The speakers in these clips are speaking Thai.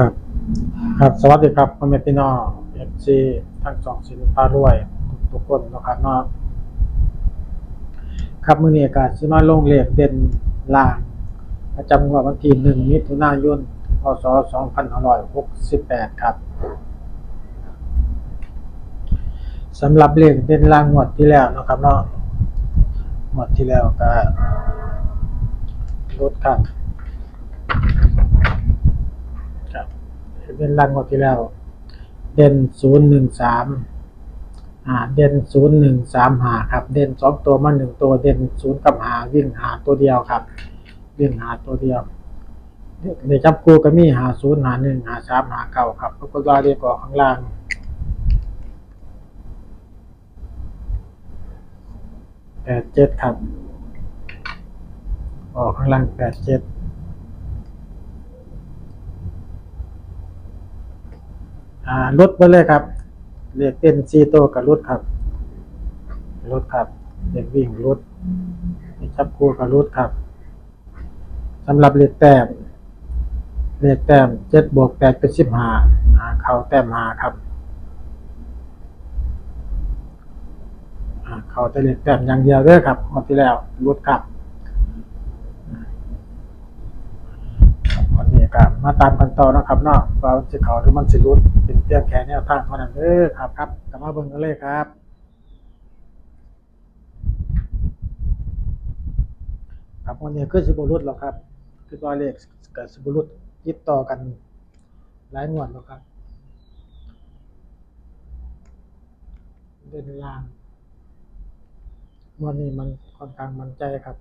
ครับ ครับ สวัสดีครับพ่อแม่พี่น้องเอฟซีทั้งสองสินค้ารวย ทุกๆคนนะครับเนาะครับมื้อนี้ก็สิมาลงเลขเด่นล่าง ประจำวดวันที่1มิถุนายนพศ2568ครับสำหรับเลขเด่นล่างงวดที่แล้วนะครับเนาะงวดที่แล้วก็ลดครับครับ เป็นรังงวดที่แล้ว เด่นศูนย์หนึ่งสามอ่าเด่นศูนย์หนึ่งสามหาครับ เด่นสองตัวมาหนึ่งตัวเด่นศูนย์กับหาวิ่งหาตัวเดียวครับ วิ่งหาตัวเดียวในจับกูก็มีหาศูนย์หาหนึ่งหาสามหาเก้าครับปรากฏว่าเรียกออกข้างล่างแปดเจ็ดครับออกข้างล่างแปดเจ็ด อ่ารถไปเลยครับเรียกเต้นซีโตวกับรถครับรถครับเรียกวิ่งรถนี่จับคู่กับรถครับสำหรับเรียกแต้มเรียกแต้มเจ็ดบวกแปดเป็นสิบห้าอ่าเขาแต้มหาครับเขาจะเรียกแต้มอย่างเดียวเด้อครับหมดที่แล้วรถครับครับวันนี้ก็ มาตามกันต่อนะครับเนาะว่าจะเขาหรือมันสิรุดเป็นเพียงแค่แนวทางเท่านั้นเด้อครับครับกลับมาเบิ่งกันเลยครับ ครับวันนี้คือสิบรุษหรอกครับ คือว่าเลขกับสิบรุษติดต่อกันหลายงวดแล้วครับเดินล่างวันนี้มันค่อนข้างมั่นใจครับ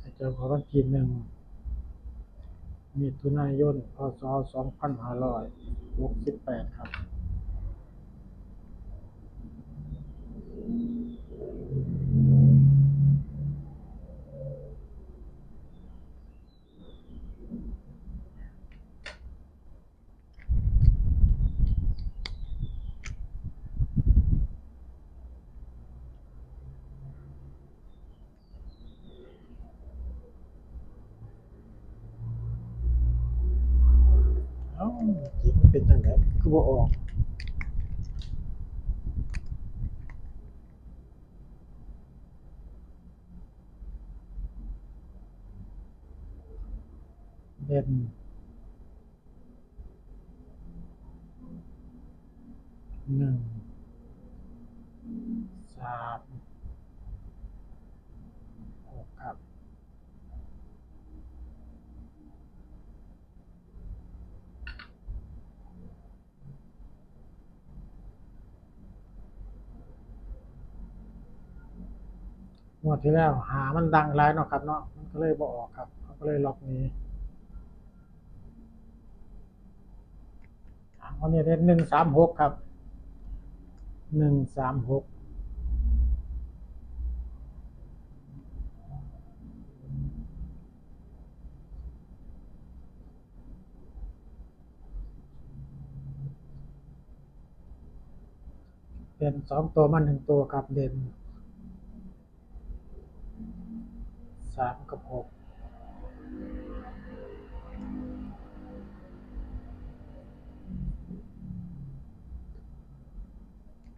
เจ้าของวันที่หนึ่งมิถุนายน พศสองพันห้าร้อยหกสิบแปดครับ เอ้าจิตมันเป็นทางไดคือบ่ออกเด่นหนึ่งสามหกครับ ง วดที่แล้วหามันดังหลายเนาะครับเนาะมันก็เลยบออกครับเขาก็เลยล็อกนี้อันนี้เด่นหนึ่งสามหกครับหนึ่งสามหกเด่นสองตัวมาหนึ่งตัวครับเด่น สามกับหก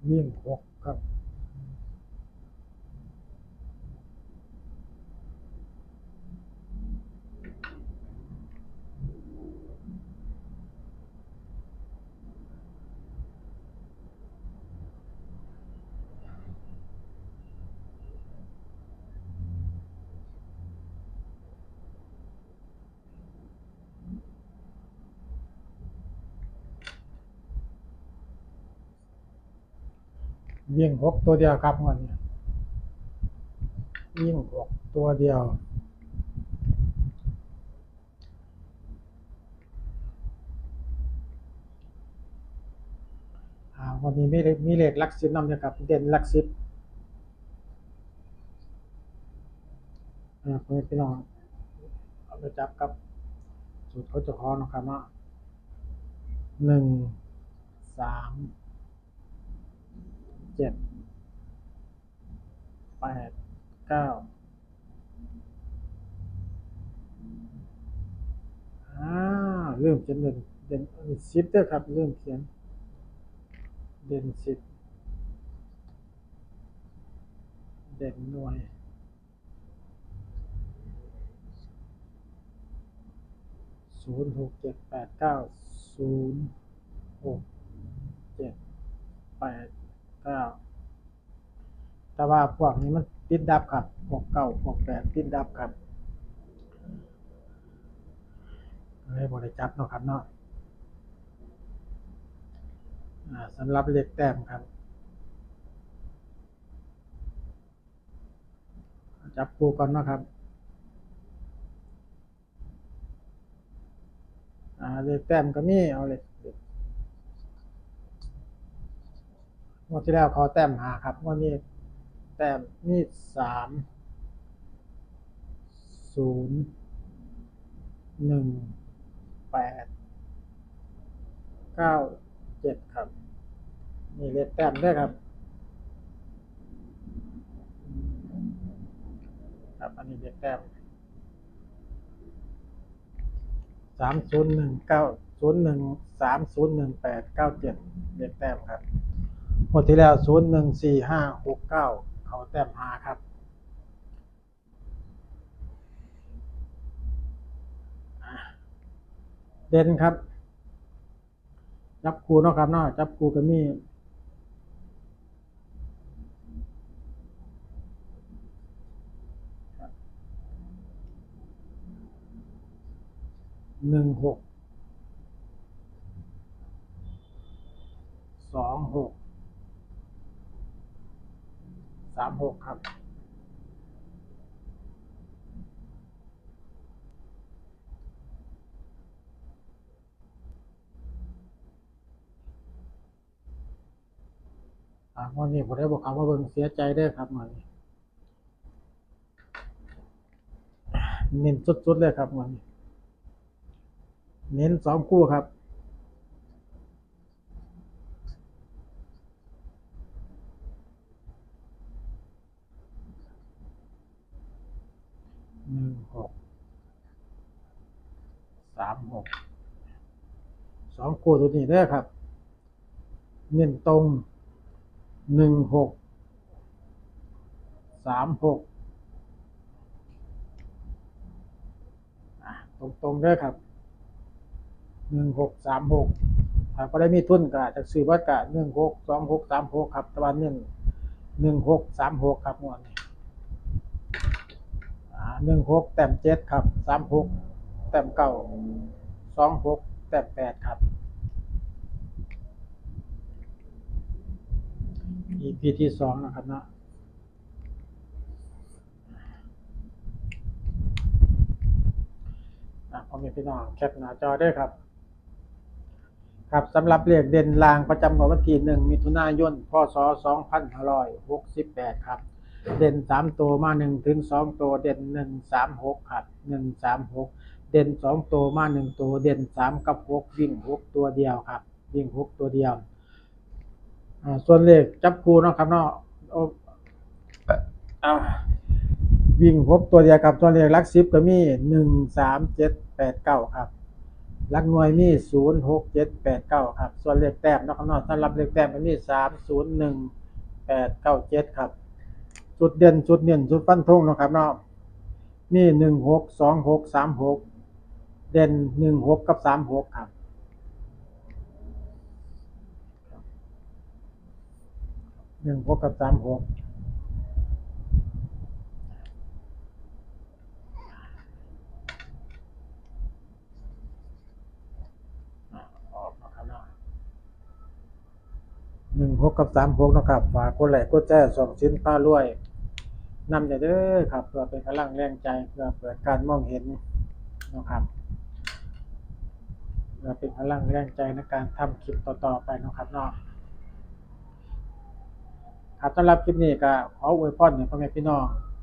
วิ่งหกครับ วิ่งหกตัวเดียวครับวันนี้วิ่งหกตัวเดียว วันนี้มีเลขมีเลขลักสิบนำนะครับ เด่นลักสิบอ่าเพื่นพี่น้องไปจับกับสูตรเขาจะคอนะครับเนาะหนึ่งสาม จ็ดแปดเก้าอ่าเริ่มเขียนเด่นเด่นสิบเด้อครับเริ่มเขียน เด่นสิบเด่นหน่วยศูนย์หกเจ็ดแปดเก้าศูนย์หกเจ็ดแปดเก้า แต่ว่าพวกนี้มันติดดับครับพวกเก้าพวกแปดติดดับครับเลยบริจับเนาะครับเนาะอ่าสำหรับเลขแต้มครับ จับคู่ก่อนเนาะครับอ่าเลขแต้มก็มีเอาเลยงวดที่แล้วเขาแต้มหาครับงวดนี้ แต้มมีสามศูนย์หนึ่งแปดเก้าเจ็ดครับ นี่เลขแต้มด้วยครับ ครับ อันนี้เลขแต้มสามศูนย์หนึ่งเก้าศูนย์หนึ่งสามศูนย์หนึ่งแปดเก้าเจ็ดเลขแต้มครับหมดที่แล้วศูนย์หนึ่งสี่ห้าหกเก้า เขาแต้มหาครับ เด่นครับ จับคูเนาะครับเนาะจับคูกันนี่หนึ่งหกสองหก สามหกครับ อ่าวันนี้ผมได้บอกคำว่าเบิ่งเสียใจเด้อครับวันนี้เน้นสุดๆเลยครับวันนี้เน้นสองคู่ครับ หนึ่งหก สามหกสองคู่ตัวนี้เด้ครับ เน้นตรงหนึ่งหกสามหกอะตรงๆเด้ครับหนึ่งหกสามหกถ้าก็ได้มีทุนก็จะซื้อวัดกะหนึ่งหกสองหกสามหกครับตะวันเน้นหนึ่งหกสามหกครับงวดนี้หนึ่งหกแต้มเจ็ดครับสามหก แต้มเก้าสองหกแต้มแปดครับ EP ที่สองนะครับนะอะพ่อแม่พี่น้องแคปหน้าจอด้วยครับ ครับสำหรับเลขเด่นลางประจำของวันที่หนึ่งมิถุนายนพศสองพันห้าร้อยหกสิบแปดครับ เด่นสามตัวมาหนึ่งถึงสองตัวเด่นหนึ่งสามหกครับหนึ่งสามหก เด่นสองตัวมาหนึ่งตัว เด่นสามกับหกวิ่งหกตัวเดียวครับ วิ่งหกตัวเดียวอ่าส่วนเลขจับคูเนาะครับเนาะโอ้อ่าวิ่งหกตัวเดียวครับส่วนเลขหลักสิบก็มีหนึ่งสามเจ็ดแปดเก้าครับหลักหน่วยมีศูนย์หกเจ็ดแปดเก้าครับ ส่วนเลขแต้มเนาะครับเนาะสำหรับเลขแต้มมันมีสามศูนย์หนึ่งแปดเก้าเจ็ดครับจุดเด่นจุดเด่นจุดฟันธงเนาะครับเนาะมีหนึ่งหกสองหกสามหก เด่นหนึ่งหกกับสามหกครับ หนึ่งหกกับสามหกนะครับเนาะหนึ่งหกกับสามหกนะครับ ฝากกดไลค์กดแชร์ส่งชิ้นผ้ารวยนำเด้อครับเพื่อเป็นกำลังแรงใจเพื่อเปิดการมองเห็นนะครับ เพื่อเป็นพลังแรงใจในการทำคลิปต่อๆไปนะครับเนาะครับสำหรับคลิปนี้ก็ขออวยพรให้พ่อแม่พี่น้อง